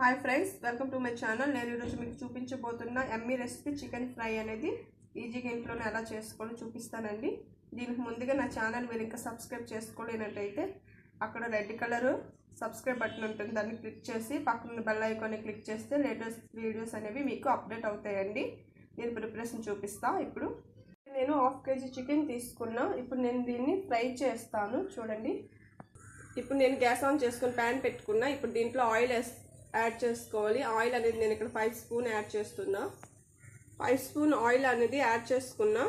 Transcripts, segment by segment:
Hi friends welcome to my channel నేను ఈరోజు మీకు చూపించబోతున్న ఎమ్మీ రెసిపీ చికెన్ ఫ్రై అనేది ఈజీగా ఇంట్లోనే ఎలా చేసుకోవాలో చూపిస్తానండి. దీనికి ముందుగా నా ఛానల్ మీరు ఇంకా సబ్స్క్రైబ్ చేసుకోలేనట్టయితే అక్కడ రెడ్ కలర్ సబ్స్క్రైబ్ బటన్ ఉంటుంది. దాన్ని క్లిక్ చేసి పక్కన బెల్ ఐకాన్ని క్లిక్ చేస్తే లేటెస్ట్ వీడియోస్ అనేవి మీకు అప్డేట్ అవుతాయండి. నేను ప్రిపరేషన్ చూపిస్తా ఇప్పుడు. నేను హాఫ్ కేజీ చికెన్ తీసుకున్నా. ఇప్పుడు నేను దీన్ని ఫ్రై చేస్తాను. చూడండి. ఇప్పుడు నేను గ్యాస్ ఆన్ చేసుకుని ప్యాన్ పెట్టుకున్నా. ఇప్పుడు దీంట్లో ఆయిల్ యాడ్ చేసుకోవాలి. ఆయిల్ అనేది నేను ఇక్కడ ఫైవ్ స్పూన్ యాడ్ చేస్తున్నా. ఫైవ్ స్పూన్ ఆయిల్ అనేది యాడ్ చేసుకున్నా.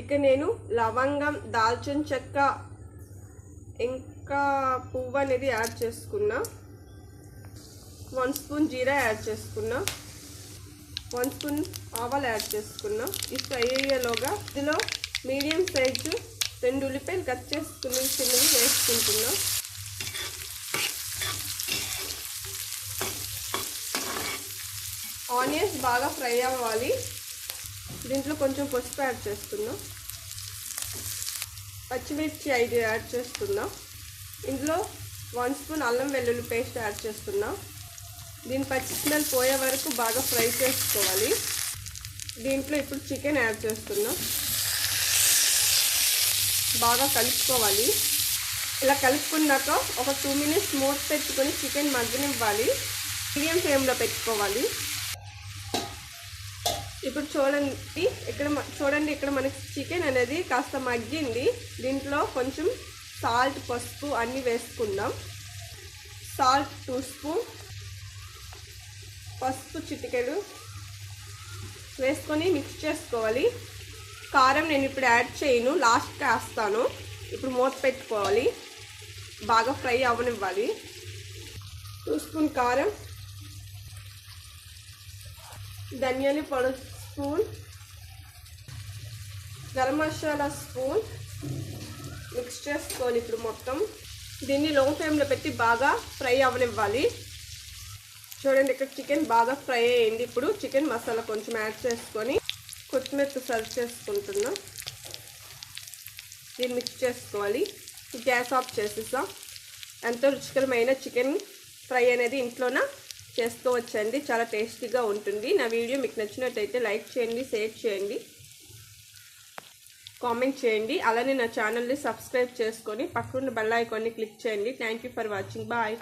ఇక నేను లవంగం దాల్చిన చెక్క ఇంకా పువ్వు అనేది యాడ్ చేసుకున్నా. వన్ స్పూన్ జీరా యాడ్ చేసుకున్నా. వన్ స్పూన్ ఆవాలు యాడ్ చేసుకున్నా. ఈ ఫ్రై అయ్యేలోగా ఇందులో మీడియం సైజు రెండు ఉల్లిపాయలు కట్ చేసుకుని చిన్నవి వేసుకుంటున్నా. ఆనియన్స్ బాగా ఫ్రై అవ్వాలి. దీంట్లో కొంచెం పసుపు యాడ్ చేస్తున్నాం. పచ్చిమిర్చి ఐదు యాడ్ చేస్తున్నాం. ఇందులో వన్ స్పూన్ అల్లం వెల్లుల్లి పేస్ట్ యాడ్ చేస్తున్నా. దీని పచ్చి స్మెల్ పోయే వరకు బాగా ఫ్రై చేసుకోవాలి. దీంట్లో ఇప్పుడు చికెన్ యాడ్ చేస్తున్నాం. బాగా కలుపుకోవాలి. ఇలా కలుపుకున్నాక ఒక టూ మినిట్స్ మూత పెట్టుకొని చికెన్ మగ్గనివ్వాలి. మీడియం ఫ్లేమ్లో పెట్టుకోవాలి. ఇప్పుడు చూడండి ఇక్కడ చూడండి ఇక్కడ మనకి చికెన్ అనేది కాస్త మగ్గింది. దీంట్లో కొంచెం సాల్ట్ పసుపు అన్నీ వేసుకుందాం. సాల్ట్ టూ స్పూన్ పసుపు చిటికెడు వేసుకొని మిక్స్ చేసుకోవాలి. కారం నేను ఇప్పుడు యాడ్ చేయను లాస్ట్కి వేస్తాను ఇప్పుడు మూత పెట్టుకోవాలి. బాగా ఫ్రై అవ్వనివ్వాలి. టూ స్పూన్ కారం ధనియాలు పొడి spoon garam masala spoon. Mix చేసుకోవాలి ఇప్పుడు మొత్తం. దీన్ని లో ఫ్లేమ్లో పెట్టి బాగా ఫ్రై అవ్వనివ్వాలి. చూడండి ఇక్కడ చికెన్ బాగా ఫ్రై అయ్యింది. ఇప్పుడు చికెన్ మసాలా కొంచెం యాడ్ చేసుకొని కొత్తిమీర సర్వ్ చేసుకుంటున్నా. దీన్ని మిక్స్ చేసుకోవాలి. గ్యాస్ ఆఫ్ చేసేసాం. ఎంతో రుచికరమైన చికెన్ ఫ్రై అనేది ఇంట్లోన? చేసుకోవచ్చండి చాలా టేస్టీగా ఉంటుంది. నా వీడియో మీకు నచ్చినట్టయితే లైక్ చేయండి షేర్ చేయండి కామెంట్ చేయండి. అలానే నా ఛానల్ని సబ్స్క్రైబ్ చేసుకొని పక్కన బెల్ ఐకాన్ని క్లిక్ చేయండి. Thank you for watching. Bye.